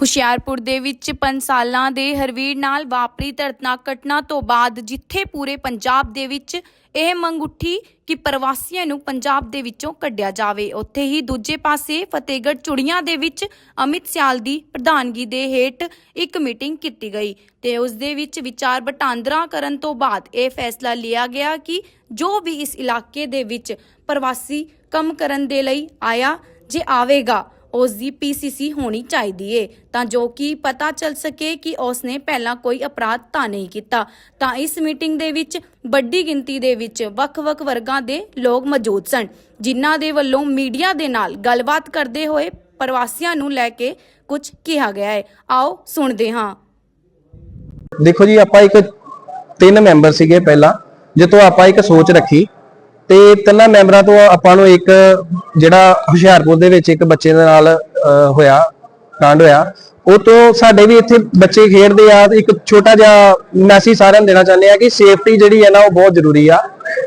ਹੁਸ਼ਿਆਰਪੁਰ ਦੇ ਵਿੱਚ 5 ਸਾਲਾਂ ਦੇ ਹਰਵੀਰ ਨਾਲ ਵਾਪਰੀ ਦਰਦਨਾਕ ਘਟਨਾ ਤੋਂ ਬਾਅਦ ਜਿੱਥੇ ਪੂਰੇ ਪੰਜਾਬ ਦੇ ਵਿੱਚ ਇਹ ਮੰਗ ਉੱਠੀ ਕਿ ਪ੍ਰਵਾਸੀਆਂ ਨੂੰ ਪੰਜਾਬ ਦੇ ਵਿੱਚੋਂ ਕੱਢਿਆ ਜਾਵੇ। ਉੱਥੇ ਹੀ ਦੂਜੇ ਪਾਸੇ ਫਤਿਹਗੜ੍ਹ ਚੁੜੀਆਂ ਦੇ ਵਿੱਚ ਅਮਿਤ ਸਿਆਲ ਦੀ ਪ੍ਰਧਾਨਗੀ ਦੇ ਹੇਠ ਇੱਕ ਮੀਟਿੰਗ ਕੀਤੀ ਗਈ ਤੇ ਉਸ ਦੇ ਵਿੱਚ ਵਿਚਾਰ ਵਟਾਂਦਰਾ ਕਰਨ ਤੋਂ ਬਾਅਦ ਇਹ ਫੈਸਲਾ ਲਿਆ ਗਿਆ ਕਿ ਜੋ ਵੀ ਇਸ ਇਲਾਕੇ ਦੇ ਵਿੱਚ ਪ੍ਰਵਾਸੀ ਕੰਮ ਕਰਨ ਦੇ ਲਈ ਆਇਆ, ਜੇ ਆਵੇਗਾ ਉਸ ਦੀ ਪੀਸੀਸੀ ਹੋਣੀ ਚਾਹੀਦੀ ਏ। ਤਾਂ ਜੋ ਕਿ ਪਤਾ ਚੱਲ ਸਕੇ ਕਿ ਉਸ ਨੇ ਪਹਿਲਾਂ ਕੋਈ ਅਪਰਾਧ ਤਾਂ ਨਹੀਂ ਕੀਤਾ। ਤਾਂ ਇਸ ਮੀਟਿੰਗ ਦੇ ਵਿੱਚ ਵੱਡੀ ਗਿਣਤੀ ਦੇ ਵਿੱਚ ਵੱਖ-ਵੱਖ ਵਰਗਾਂ ਦੇ ਲੋਕ ਮੌਜੂਦ ਸਨ, ਜਿਨ੍ਹਾਂ ਦੇ ਵੱਲੋਂ ਮੀਡੀਆ ਦੇ ਨਾਲ ਗੱਲਬਾਤ ਕਰਦੇ ਹੋਏ ਪ੍ਰਵਾਸੀਆਂ ਨੂੰ ਲੈ ਕੇ ਕੁਝ ਕਿਹਾ ਗਿਆ ਹੈ ਆਓ ਸੁਣਦੇ ਹਾਂ। ਦੇਖੋ ਜੀ, ਆਪਾਂ ਇੱਕ ਤਿੰਨ ਮੈਂਬਰ ਸੀਗੇ ਪਹਿਲਾਂ ਜਿੱਤੋਂ ਆਪਾਂ ਇੱਕ ਸੋਚ ਰੱਖੀ। ਤੇ ਤਿੰਨਾਂ ਮੈਂਬਰਾਂ ਤੋਂ ਆਪਾਂ ਨੂੰ ਇੱਕ ਜਿਹੜਾ ਹੁਸ਼ਿਆਰਪੁਰ ਦੇ ਵਿੱਚ ਇੱਕ ਬੱਚੇ ਦੇ ਨਾਲ ਹੋਇਆ, ਕਾਂਡ ਹੋਇਆ। ਉਹ ਤੋਂ ਸਾਡੇ ਵੀ ਇੱਥੇ ਬੱਚੇ ਖੇਡਦੇ ਆ। ਇੱਕ ਛੋਟਾ ਜਿਹਾ ਮੈਸੇਜ ਸਾਰਿਆਂ ਨੂੰ ਦੇਣਾ ਚਾਹੁੰਦੇ ਆ ਕਿ ਸੇਫਟੀ ਜਿਹੜੀ ਹੈ ਨਾ, ਉਹ ਬਹੁਤ ਜ਼ਰੂਰੀ ਆ।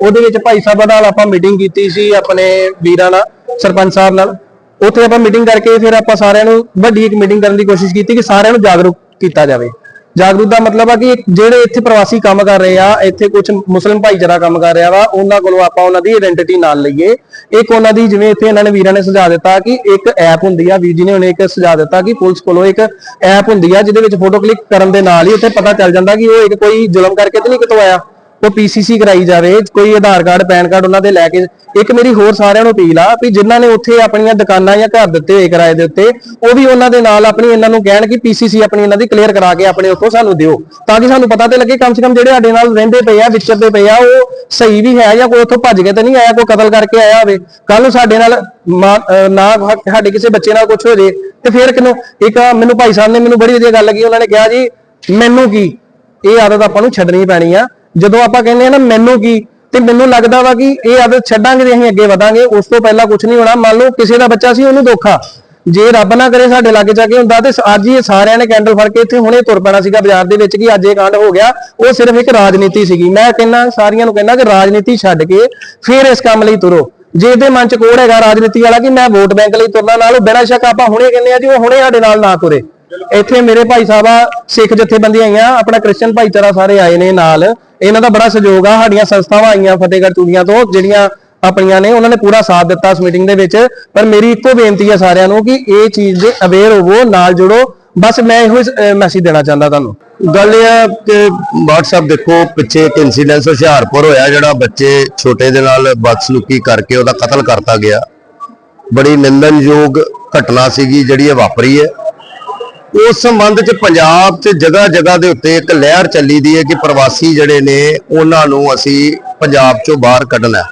ਉਹਦੇ ਵਿੱਚ ਭਾਈ ਸਾਹਿਬਾਂ ਨਾਲ ਆਪਾਂ ਮੀਟਿੰਗ ਕੀਤੀ ਸੀ, ਆਪਣੇ ਵੀਰਾਂ ਨਾਲ, ਸਰਪੰਚ ਸਾਹਿਬ ਨਾਲ। ਉੱਥੇ ਆਪਾਂ ਮੀਟਿੰਗ ਕਰਕੇ ਫਿਰ ਆਪਾਂ ਸਾਰਿਆਂ ਨੂੰ ਵੱਡੀ ਇੱਕ ਮੀਟਿੰਗ ਕਰਨ ਦੀ ਕੋਸ਼ਿਸ਼ ਕੀਤੀ ਕਿ ਸਾਰਿਆਂ ਨੂੰ ਜਾਗਰੂਕ ਕੀਤਾ ਜਾਵੇ। ਜਾਗਰੂਕ ਦਾ ਮਤਲਬ ਆ ਕਿ ਜਿਹੜੇ ਇੱਥੇ ਪ੍ਰਵਾਸੀ ਕੰਮ ਕਰ ਰਹੇ ਆ, ਇੱਥੇ ਕੁਝ ਮੁਸਲਿਮ ਭਾਈਚਾਰਾ ਕੰਮ ਕਰ ਰਿਹਾ ਵਾ, ਉਹਨਾਂ ਕੋਲੋਂ ਆਪਾਂ ਉਹਨਾਂ ਦੀ ਆਇਡੈਂਟੀਟੀ ਨਾਲ ਲਈਏ। ਇੱਕ ਉਹਨਾਂ ਦੀ ਜਿਵੇਂ ਇੱਥੇ ਇਹਨਾਂ ਨੇ ਵੀਰਾਂ ਨੇ ਸੁਝਾਅ ਦਿੱਤਾ ਕਿ ਇੱਕ ਐਪ ਹੁੰਦੀ ਆ, ਵੀਰ ਜੀ ਨੇ ਉਹਨੇ ਇੱਕ ਸੁਝਾਅ ਦਿੱਤਾ ਕਿ ਪੁਲਿਸ ਕੋਲੋਂ ਇੱਕ ਐਪ ਹੁੰਦੀ ਆ, ਜਿਹਦੇ ਵਿੱਚ ਫੋਟੋ ਕਲਿੱਕ ਕਰਨ ਦੇ ਨਾਲ ਹੀ ਉੱਥੇ ਪਤਾ ਚੱਲ ਜਾਂਦਾ ਕਿ ਉਹ ਇੱਕ ਕੋਈ ਜ਼ੁਲਮ ਕਰਕੇ ਤੇ ਨਹੀਂ ਕਿਤੋਂ ਆਇਆ। ਉਹ ਪੀਸੀਸੀ ਕਰਾਈ ਜਾਵੇ, ਕੋਈ ਆਧਾਰ ਕਾਰਡ ਪੈਨ ਕਾਰਡ ਉਹਨਾਂ ਦੇ ਲੈ ਕੇ ਇੱਕ ਮੇਰੀ ਹੋਰ ਸਾਰਿਆਂ ਨੂੰ ਅਪੀਲ ਆ ਵੀ ਜਿਨ੍ਹਾਂ ਨੇ ਉੱਥੇ ਆਪਣੀਆਂ ਦੁਕਾਨਾਂ ਜਾਂ ਘਰ ਦਿੱਤੇ ਹੋਏ ਕਿਰਾਏ ਦੇ ਉੱਤੇ, ਉਹ ਵੀ ਉਹਨਾਂ ਦੇ ਨਾਲ ਆਪਣੀ ਇਹਨਾਂ ਨੂੰ ਕਹਿਣ ਕਿ ਪੀਸੀਸੀ ਆਪਣੀ ਇਹਨਾਂ ਦੀ ਕਲੀਅਰ ਕਰਾ ਕੇ ਆਪਣੇ ਉੱਥੋਂ ਸਾਨੂੰ ਦਿਓ, ਤਾਂ ਕਿ ਸਾਨੂੰ ਪਤਾ ਤੇ ਲੱਗੇ ਕਮ ਸੇ ਕਮ ਜਿਹੜੇ ਸਾਡੇ ਨਾਲ ਰਹਿੰਦੇ ਪਏ ਆ, ਵਿਚਰਦੇ ਪਏ ਆ, ਉਹ ਸਹੀ ਵੀ ਹੈ ਜਾਂ ਕੋਈ ਉੱਥੋਂ ਭੱਜ ਕੇ ਤਾਂ ਨਹੀਂ ਆਇਆ, ਕੋਈ ਕਤਲ ਕਰਕੇ ਆਇਆ ਹੋਵੇ। ਕੱਲ ਨੂੰ ਸਾਡੇ ਨਾਲ ਮਾ- ਨਾ ਸਾਡੇ ਕਿਸੇ ਬੱਚੇ ਨਾਲ ਕੁਝ ਹੋ ਜੇ, ਤੇ ਫਿਰ ਕਿਨੂੰ ਇੱਕ ਮੈਨੂੰ ਭਾਈ ਸਾਹਿਬ ਨੇ ਮੈਨੂੰ ਬੜੀ ਵਧੀਆ ਗੱਲ ਲੱਗੀ ਉਹਨਾਂ ਨੇ ਕਿਹਾ ਜੀ, ਮੈਨੂੰ ਕੀ? ਇਹ ਆਦਤ ਆਪਾਂ ਨੂੰ ਛੱਡਣੀ ਪੈਣੀ ਆ। ਜਦੋਂ ਆਪਾਂ ਕਹਿੰਦੇ ਆ ਨਾ ਮੈਨੂੰ ਕੀ, ਤੇ ਮੈਨੂੰ ਲੱਗਦਾ ਵਾ ਕਿ ਇਹ ਆਦਤ ਛੱਡਾਂਗੇ ਤੇ ਅਸੀਂ ਅੱਗੇ ਵਧਾਂਗੇ, ਉਸ ਤੋਂ ਪਹਿਲਾਂ ਕੁਝ ਨਹੀਂ ਹੋਣਾ। ਮੰਨ ਲਓ ਕਿਸੇ ਦਾ ਬੱਚਾ ਸੀ, ਉਹਨੂੰ ਧੋਖਾ। ਜੇ ਰੱਬ ਨਾ ਕਰੇ ਸਾਡੇ ਲਾਗੇ ਜਾ ਕੇ ਹੁੰਦਾ, ਤੇ ਅੱਜ ਹੀ ਸਾਰਿਆਂ ਨੇ ਕੈਂਡਲ ਫੜ ਕੇ ਇੱਥੇ ਹੁਣੇ ਤੁਰ ਪੈਣਾ ਸੀਗਾ ਬਾਜ਼ਾਰ ਦੇ ਵਿੱਚ ਕਿ ਅੱਜ ਇਹ ਕਾਂਡ ਹੋ ਗਿਆ। ਉਹ ਸਿਰਫ ਇੱਕ ਰਾਜਨੀਤੀ ਸੀਗੀ। ਮੈਂ ਕਹਿੰਦਾ, ਸਾਰਿਆਂ ਨੂੰ ਕਹਿੰਦਾ ਕਿ ਰਾਜਨੀਤੀ ਛੱਡ ਕੇ ਫਿਰ ਇਸ ਕੰਮ ਲਈ ਤੁਰੋ। ਜੇ ਇਹਦੇ ਮਨ ਚ ਕੋੜ ਹੈਗਾ ਰਾਜਨੀਤੀ ਵਾਲਾ ਕਿ ਮੈਂ ਵੋਟ ਬੈਂਕ ਲਈ ਤੁਰਨਾ, ਨਾਲ ਉਹ ਬਿਨਾਂ ਸ਼ੱਕ ਆਪਾਂ ਹੁਣੇ ਕਹਿੰਦੇ ਆ ਜੀ ਉਹ ਹੁਣੇ ਸਾਡੇ ਨਾਲ ਨਾ ਤੁਰੇ। ਇੱਥੇ ਮੇਰੇ ਭਾਈ ਸਾਹਿਬਾ ਸਿੱਖ ਜਥੇਬੰਦੀਆਂ ਆਈਆਂ, ਆਪਣਾ ਕ੍ਰਿਸਚਨ ਭਾਈਚਾਰਾ ਸਾਰੇ ਆਏ ਨੇ ਨਾਲ। ਇਹਨਾਂ ਦਾ ਬੜਾ ਸਹਿਯੋਗ ਆ, ਸਾਡੀਆਂ ਸੰਸਥਾਵਾਂ ਆਈਆਂ ਫਤਿਹਗੜ੍ਹ ਚੂੜੀਆਂ ਤੋਂ, ਜਿਹੜੀਆਂ ਆਪਣੀਆਂ ਨੇ, ਉਹਨਾਂ ਨੇ ਪੂਰਾ ਸਾਥ ਦਿੱਤਾ ਇਸ ਮੀਟਿੰਗ ਦੇ ਵਿੱਚ। ਪਰ ਮੇਰੀ ਇੱਕੋ ਬੇਨਤੀ ਹੈ ਸਾਰਿਆਂ ਨੂੰ ਕਿ ਇਹ ਚੀਜ਼ ਦੇ ਅਵੇਅਰ ਹੋਵੋ, ਨਾਲ ਜੁੜੋ। ਬਸ ਮੈਂ ਇਹੋ ਮੈਸੇਜ ਦੇਣਾ ਚਾਹੁੰਦਾ ਤੁਹਾਨੂੰ। ਗੱਲ ਇਹ ਆ ਕਿ WhatsApp ਦੇਖੋ, ਪਿੱਛੇ ਇੱਕ ਇਨਸੀਡੈਂਸ ਹੁਸ਼ਿਆਰਪੁਰ ਹੋਇਆ, ਜਿਹੜਾ ਬੱਚੇ ਛੋਟੇ ਦੇ ਨਾਲ ਬਦਸਲੂਕੀ ਕਰਕੇ ਉਹਦਾ ਕਤਲ ਕਰਤਾ ਗਿਆ। ਬੜੀ ਨਿੰਦਨਯੋਗ ਘਟਨਾ ਸੀਗੀ ਜਿਹੜੀ ਇਹ ਵਾਪਰੀ ਹੈ। ਉਸ ਸੰਬੰਧ ਚ ਪੰਜਾਬ 'ਚ ਜਗ੍ਹਾ ਜਗ੍ਹਾ ਦੇ ਉੱਤੇ ਇੱਕ ਲਹਿਰ ਚੱਲੀ ਦੀ ਹੈ ਕਿ ਪ੍ਰਵਾਸੀ ਜਿਹੜੇ ਨੇ, ਉਹਨਾਂ ਨੂੰ ਅਸੀਂ ਪੰਜਾਬ 'ਚੋਂ ਬਾਹਰ ਕੱਢਣਾ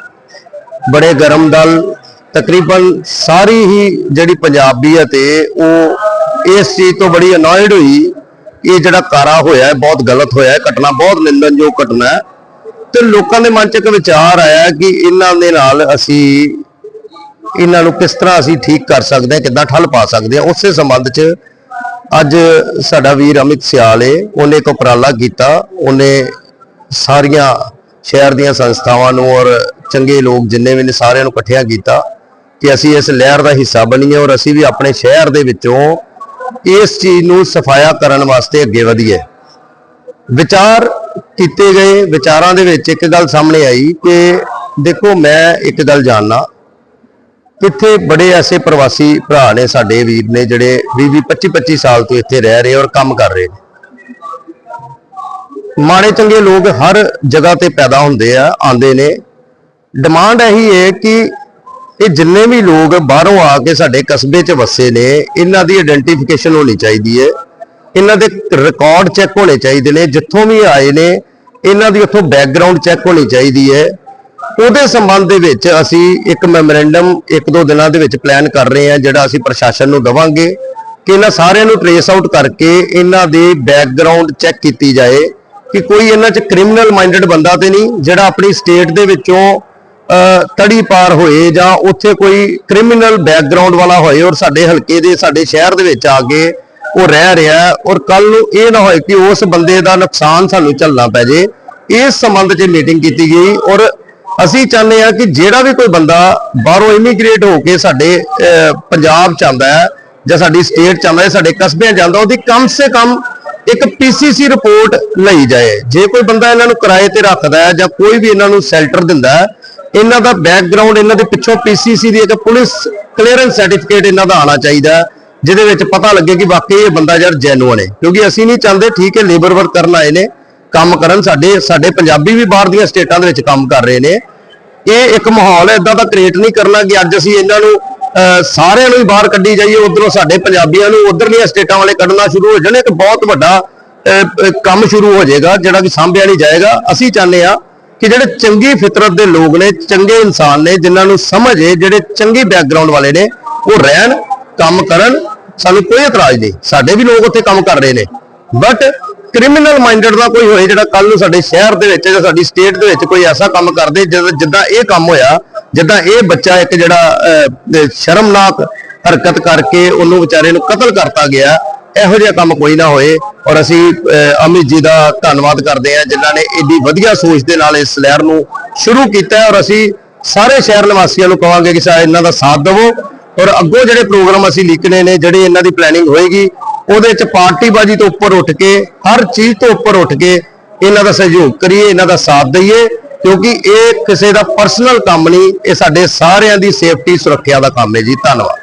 ਬੜੇ ਗਰਮ ਦਲ, ਤਕਰੀਬਨ ਸਾਰੀ ਹੀ ਜਿਹੜੀ ਪੰਜਾਬੀ ਹੈ ਤੇ ਉਹ ਇਸ ਚੀਜ਼ ਤੋਂ ਬੜੀ ਅਨੋਇਡ ਹੋਈ, ਇਹ ਜਿਹੜਾ ਕਾਰਾ ਹੋਇਆ ਹੈ, ਬਹੁਤ ਗਲਤ ਹੋਇਆ ਹੈ, ਘਟਨਾ ਬਹੁਤ ਨਿੰਦਨਯੋਗ ਘਟਨਾ ਹੈ। ਤੇ ਲੋਕਾਂ ਦੇ ਮਨ 'ਚ ਇੱਕ ਵਿਚਾਰ ਆਇਆ ਕਿ ਇਹਨਾਂ ਦੇ ਨਾਲ ਅਸੀਂ, ਇਹਨਾਂ ਨੂੰ ਕਿਸ ਤਰ੍ਹਾਂ ਅਸੀਂ ਠੀਕ ਕਰ ਸਕਦੇ ਹਾਂ, ਕਿੱਦਾਂ ਠੱਲ ਪਾ ਸਕਦੇ ਹਾਂ, ਉਸੇ ਸੰਬੰਧ 'ਚ ਅੱਜ ਸਾਡਾ ਵੀਰ ਅਮਿਤ ਸਿਆਲ ਏ, ਉਹਨੇ ਇੱਕ ਉਪਰਾਲਾ ਕੀਤਾ। ਉਹਨੇ ਸਾਰੀਆਂ ਸ਼ਹਿਰ ਦੀਆਂ ਸੰਸਥਾਵਾਂ ਨੂੰ ਔਰ ਚੰਗੇ ਲੋਕ ਜਿੰਨੇ ਵੀ ਨੇ ਸਾਰਿਆਂ ਨੂੰ ਇਕੱਠਿਆਂ ਕੀਤਾ ਕਿ ਅਸੀਂ ਇਸ ਲਹਿਰ ਦਾ ਹਿੱਸਾ ਬਣੀਏ ਔਰ ਅਸੀਂ ਵੀ ਆਪਣੇ ਸ਼ਹਿਰ ਦੇ ਵਿੱਚੋਂ ਇਸ ਚੀਜ਼ ਨੂੰ ਸਫਾਇਆ ਕਰਨ ਵਾਸਤੇ ਅੱਗੇ ਵਧੀਏ। ਵਿਚਾਰ ਕੀਤੇ ਗਏ, ਵਿਚਾਰਾਂ ਦੇ ਵਿੱਚ ਇੱਕ ਗੱਲ ਸਾਹਮਣੇ ਆਈ ਕਿ ਦੇਖੋ ਮੈਂ ਇੱਕ ਗੱਲ ਜਾਣਨਾ ਇੱਥੇ ਬੜੇ ਐਸੇ ਪ੍ਰਵਾਸੀ ਭਰਾ ਨੇ ਸਾਡੇ ਵੀਰ ਨੇ ਜਿਹੜੇ 20 25 25 ਸਾਲ ਤੋਂ ਇੱਥੇ ਰਹਿ ਰਹੇ ਔਰ ਕੰਮ ਕਰ ਰਹੇ ਨੇ। ਮਾੜੇ ਚੰਗੇ ਲੋਕ ਹਰ ਜਗ੍ਹਾ ਤੇ ਪੈਦਾ ਹੁੰਦੇ ਆ ਆਂਦੇ ਨੇ। ਡਿਮਾਂਡ ਇਹੀ ਹੈ ਕਿ ਇਹ ਜਿੰਨੇ ਵੀ ਲੋਕ ਬਾਹਰੋਂ ਆ ਕੇ ਸਾਡੇ ਕਸਬੇ 'ਚ ਵਸੇ ਨੇ, ਇਹਨਾਂ ਦੀ ਆਇਡੈਂਟੀਫਿਕੇਸ਼ਨ ਹੋਣੀ ਚਾਹੀਦੀ ਹੈ। ਇਹਨਾਂ ਦੇ ਰਿਕਾਰਡ ਚੈੱਕ ਹੋਣੇ ਚਾਹੀਦੇ ਨੇ। ਜਿੱਥੋਂ ਵੀ ਆਏ ਨੇ, ਇਹਨਾਂ ਦੀ ਉੱਥੋਂ ਬੈਕਗ੍ਰਾਉਂਡ ਚੈੱਕ ਹੋਣੀ ਚਾਹੀਦੀ ਹੈ। ਉਹਦੇ ਸੰਬੰਧ ਦੇ ਵਿੱਚ ਅਸੀਂ ਇੱਕ ਮੈਮੋਰੈਂਡਮ ਇੱਕ ਦੋ ਦਿਨਾਂ ਦੇ ਵਿੱਚ ਪਲਾਨ ਕਰ ਰਹੇ ਹਾਂ, ਜਿਹੜਾ ਅਸੀਂ ਪ੍ਰਸ਼ਾਸਨ ਨੂੰ ਦਵਾਂਗੇ ਕਿ ਇਹਨਾਂ ਸਾਰਿਆਂ ਨੂੰ ਟਰੇਸ ਆਊਟ ਕਰਕੇ ਇਹਨਾਂ ਦੇ ਬੈਕਗ੍ਰਾਉਂਡ ਚੈੱਕ ਕੀਤੀ ਜਾਏ ਕਿ ਕੋਈ ਇਹਨਾਂ 'ਚ ਕ੍ਰਿਮੀਨਲ ਮਾਈਂਡਡ ਬੰਦਾ ਤੇ ਨਹੀਂ, ਜਿਹੜਾ ਆਪਣੀ ਸਟੇਟ ਦੇ ਵਿੱਚੋਂ ਤੜੀ ਪਾਰ ਹੋਏ ਜਾਂ ਉੱਥੇ ਕੋਈ ਕ੍ਰਿਮੀਨਲ ਬੈਕਗ੍ਰਾਉਂਡ ਵਾਲਾ ਹੋਏ ਔਰ ਸਾਡੇ ਹਲਕੇ ਦੇ, ਸਾਡੇ ਸ਼ਹਿਰ ਦੇ ਵਿੱਚ ਆ ਕੇ ਉਹ ਰਹਿ ਰਿਹਾ ਔਰ ਕੱਲ ਨੂੰ ਇਹ ਨਾ ਹੋਏ ਕਿ ਉਸ ਬੰਦੇ ਦਾ ਨੁਕਸਾਨ ਸਾਨੂੰ ਝੱਲਣਾ ਪੈ ਜੇ। ਇਸ ਸੰਬੰਧ 'ਚ ਮੀਟਿੰਗ ਕੀਤੀ ਗਈ ਔਰ ਅਸੀਂ ਚਾਹੁੰਦੇ ਹਾਂ ਕਿ ਜਿਹੜਾ ਵੀ ਕੋਈ ਬੰਦਾ ਬਾਹਰੋਂ ਇਮੀਗ੍ਰੇਟ ਹੋ ਕੇ ਸਾਡੇ ਪੰਜਾਬ ਚ ਆਉਂਦਾ ਹੈ ਜਾਂ ਸਾਡੀ ਸਟੇਟ ਚਾਹੁੰਦਾ ਹੈ, ਸਾਡੇ ਕਸਬਿਆਂ ਜਾਂਦਾ ਉਹਦੀ ਕਮ ਸੇ ਕਮ ਇੱਕ ਪੀਸੀਸੀ ਰਿਪੋਰਟ ਲਈ ਜਾਏ। ਜੇ ਕੋਈ ਬੰਦਾ ਇਹਨਾਂ ਨੂੰ ਕਿਰਾਏ ਤੇ ਰੱਖਦਾ ਹੈ ਜਾਂ ਕੋਈ ਵੀ ਇਹਨਾਂ ਨੂੰ ਸ਼ੈਲਟਰ ਦਿੰਦਾ ਹੈ, ਇਹਨਾਂ ਦਾ ਬੈਕਗ੍ਰਾਉਂਡ ਇਹਨਾਂ ਦੇ ਪਿੱਛੋਂ ਪੀਸੀਸੀ ਦੀ ਇੱਕ ਪੁਲਿਸ ਕਲੀਅਰੈਂਸ ਸਰਟੀਫਿਕੇਟ ਇਹਨਾਂ ਦਾ ਆਣਾ ਚਾਹੀਦਾ ਜਿਹਦੇ ਵਿੱਚ ਪਤਾ ਲੱਗੇ ਕਿ ਵਾਕਈ ਇਹ ਬੰਦਾ ਯਾਰ ਜੈਨੂਅਨ ਹੈ। ਕਿਉਂਕਿ ਅਸੀਂ ਨਹੀਂ ਚਾਹੁੰਦੇ ਠੀਕ ਹੈ ਲੇਬਰ ਵਰਕ ਕਰਨ ਆਏ ਨੇ ਕੰਮ ਕਰਨ ਸਾਡੇ ਸਾਡੇ ਪੰਜਾਬੀ ਵੀ ਬਾਹਰ ਦੀਆਂ ਸਟੇਟਾਂ ਦੇ ਵਿੱਚ ਕੰਮ ਕਰ ਰਹੇ ਨੇ। ਇਹ ਇੱਕ ਮਾਹੌਲ ਇਦਾਂ ਦਾ ਕ੍ਰੀਏਟ ਨਹੀਂ ਕਰਨਾ ਕਿ ਅੱਜ ਅਸੀਂ ਇਹਨਾਂ ਨੂੰ ਅਹ, ਸਾਰਿਆਂ ਨੂੰ ਹੀ ਬਾਹਰ ਕੱਢੀ ਜਾਈਏ ਉਧਰੋਂ ਸਾਡੇ ਪੰਜਾਬੀਆਂ ਨੂੰ ਉਧਰਲੀਆਂ ਸਟੇਟਾਂ ਵਾਲੇ ਕੱਢਣਾ ਸ਼ੁਰੂ ਹੋ ਜਾਣ ਇੱਕ ਬਹੁਤ ਵੱਡਾ ਕੰਮ ਸ਼ੁਰੂ ਹੋ ਜਾਏਗਾ ਜਿਹੜਾ ਕਿ ਸਾਂਭਿਆ ਨਹੀਂ ਜਾਏਗਾ। ਅਸੀਂ ਚਾਹੁੰਦੇ ਆ ਕਿ ਜਿਹੜੇ ਚੰਗੀ ਫਿਤਰਤ ਦੇ ਲੋਕ ਨੇ ਚੰਗੇ ਇਨਸਾਨ ਨੇ ਜਿਨ੍ਹਾਂ ਨੂੰ ਸਮਝ ਹੈ ਜਿਹੜੇ ਚੰਗੀ ਬੈਕਗ੍ਰਾਉਂਡ ਵਾਲੇ ਨੇ ਉਹ ਰਹਿਣ ਕੰਮ ਕਰਨ ਸਾਨੂੰ ਕੋਈ ਇਤਰਾਜ਼ ਨਹੀਂ। ਸਾਡੇ ਵੀ ਲੋਕ ਉੱਥੇ ਕੰਮ ਕਰ ਰਹੇ ਨੇ। ਬਟ ਕ੍ਰਿਮੀਨਲ ਮਾਈਂਡਡ ਦਾ ਕੋਈ ਹੋਏ ਜਿਹੜਾ ਕੱਲ ਨੂੰ ਸਾਡੇ ਸ਼ਹਿਰ ਦੇ ਵਿੱਚ ਜਾਂ ਸਾਡੀ ਸਟੇਟ ਦੇ ਵਿੱਚ ਕੋਈ ਐਸਾ ਕੰਮ ਕਰਦੇ ਜਿੱਦਾਂ- ਇਹ ਕੰਮ ਹੋਇਆ, ਜਿੱਦਾਂ ਇਹ ਬੱਚਾ ਇੱਕ ਜਿਹੜਾ ਸ਼ਰਮਨਾਕ ਹਰਕਤ ਕਰਕੇ ਉਹਨੂੰ ਵਿਚਾਰੇ ਨੂੰ ਕਤਲ ਕਰਤਾ ਗਿਆ, ਇਹੋ ਜਿਹਾ ਕੰਮ ਕੋਈ ਨਾ ਹੋਏ ਔਰ ਅਸੀਂ ਅਮਿਤ ਜੀ ਦਾ ਧੰਨਵਾਦ ਕਰਦੇ ਹਾਂ ਜਿਨ੍ਹਾਂ ਨੇ ਏਡੀ ਵਧੀਆ ਸੋਚ ਦੇ ਨਾਲ ਇਸ ਲਹਿਰ ਨੂੰ ਸ਼ੁਰੂ ਕੀਤਾ ਔਰ ਅਸੀਂ ਸਾਰੇ ਸ਼ਹਿਰ ਨਿਵਾਸੀਆਂ ਨੂੰ ਕਹਾਂਗੇ ਕਿ ਸਾ, ਇਹਨਾਂ ਦਾ ਸਾਥ ਦਿਵੋ ਔਰ ਅੱਗੋਂ ਜਿਹੜੇ ਪ੍ਰੋਗਰਾਮ ਅਸੀਂ ਲਿਖਣੇ ਨੇ, ਜਿਹੜੇ ਇਹਨਾਂ ਦੀ ਪਲੈਨਿੰਗ ਹੋਏਗੀ ਉਹਦੇ 'ਚ ਪਾਰਟੀਬਾਜ਼ੀ ਤੋਂ ਉੱਪਰ ਉੱਠ ਕੇ, ਹਰ ਚੀਜ਼ ਤੋਂ ਉੱਪਰ ਉੱਠ ਕੇ ਇਹਨਾਂ ਦਾ ਸਹਿਯੋਗ ਕਰੀਏ, ਇਹਨਾਂ ਦਾ ਸਾਥ ਦਈਏ, ਕਿਉਂਕਿ ਇਹ ਕਿਸੇ ਦਾ ਪਰਸਨਲ ਕੰਮ ਨਹੀਂ, ਇਹ ਸਾਡੇ ਸਾਰਿਆਂ ਦੀ ਸੇਫਟੀ ਸੁਰੱਖਿਆ ਦਾ ਕੰਮ ਹੈ ਜੀ। ਧੰਨਵਾਦ।